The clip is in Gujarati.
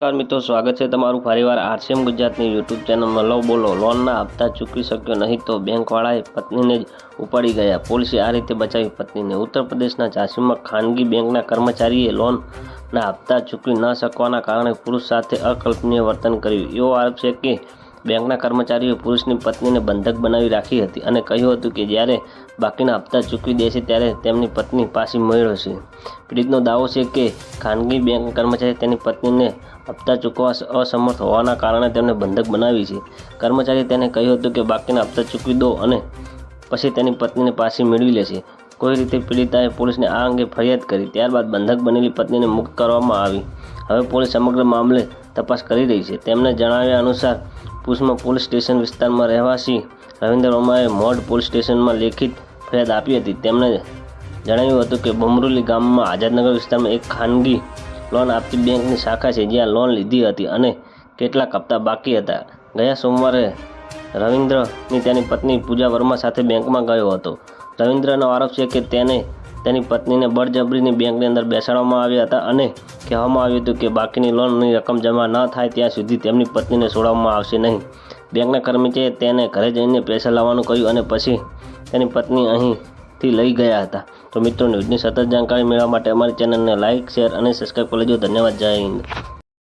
નમસ્કાર મિત્રો, સ્વાગત છે તમારું ફરીવાર આરસીએમ ગુજરાતની યુટ્યુબ ચેનલમાં. લો બોલો લોનના હપ્તા ચૂકવી શક્યો નહીં તો બેંકવાળાએ પત્નીને જ ઉપાડી ગયા. પોલીસે આ રીતે બચાવી પત્નીને. ઉત્તર પ્રદેશના ઝાંસીમાં ખાનગી બેંકના કર્મચારીએ લોનના હપ્તા ચૂકવી ન શકવાના કારણે પુરુષ સાથે અકલ્પનીય વર્તન કર્યું. એવો આરોપ છે કે બેંકના કર્મચારીઓએ પુરુષની પત્નીને બંધક બનાવી રાખી હતી અને કહ્યું હતું કે જ્યારે બાકીના હપ્તા ચૂકવી દેશે ત્યારે તેમની પત્ની પાછી મેળવશે પીડિતનો દાવો છે કે ખાનગી બેંક કર્મચારી તેની પત્નીને હપ્તા ચૂકવવા અસમર્થ હોવાના કારણે તેમને બંધક બનાવી છે. કર્મચારીએ તેને કહ્યું હતું કે બાકીના હપ્તા ચૂકવી દો અને પછી તેની પત્નીને પાછી મેળવી લેશે. કોઈ રીતે પીડિતાએ પોલીસને આ અંગે ફરિયાદ કરી, ત્યારબાદ બંધક બનેલી પત્નીને મુક્ત કરવામાં આવી. હવે પોલીસ સમગ્ર મામલે તપાસ કરી રહી છે. તેમને જણાવ્યા અનુસાર પુષ્માં પોલીસ સ્ટેશન વિસ્તારમાં રહેવાસી રવિન્દ્ર વર્માએ મોડ પોલીસ સ્ટેશનમાં લેખિત ફરિયાદ આપી હતી. તેમણે જણાવ્યું હતું કે બમરુલી ગામમાં આઝાદનગર વિસ્તારમાં એક ખાનગી લોન આપતી બેંકની શાખા છે, જ્યાં લોન લીધી હતી અને કેટલાક હપ્તા બાકી હતા. ગયા સોમવારે રવિન્દ્રની તેની પત્ની પૂજા વર્મા સાથે બેંકમાં ગયો હતો. રવિન્દ્રનો આરોપ છે કે તેને તેની પત્નીને બળજબરીની બેંકની અંદર બેસાડવામાં આવ્યા હતા અને કહેવામાં આવ્યું હતું કે બાકીની લોનની રકમ જમા ન થાય ત્યાં સુધી તેમની પત્નીને છોડવામાં આવશે નહીં. બેંકના કર્મચારીએ તેને ઘરે જઈને પૈસા લાવવાનું કહ્યું અને પછી તેની પત્ની અહીંથી લઈ ગયા હતા. તો મિત્રો, ન્યૂઝની સતત જાણકારી મેળવવા માટે અમારી ચેનલને લાઇક શેર અને સબસ્ક્રાઈબ કરી લેજો. ધન્યવાદ. જય હિન્દ.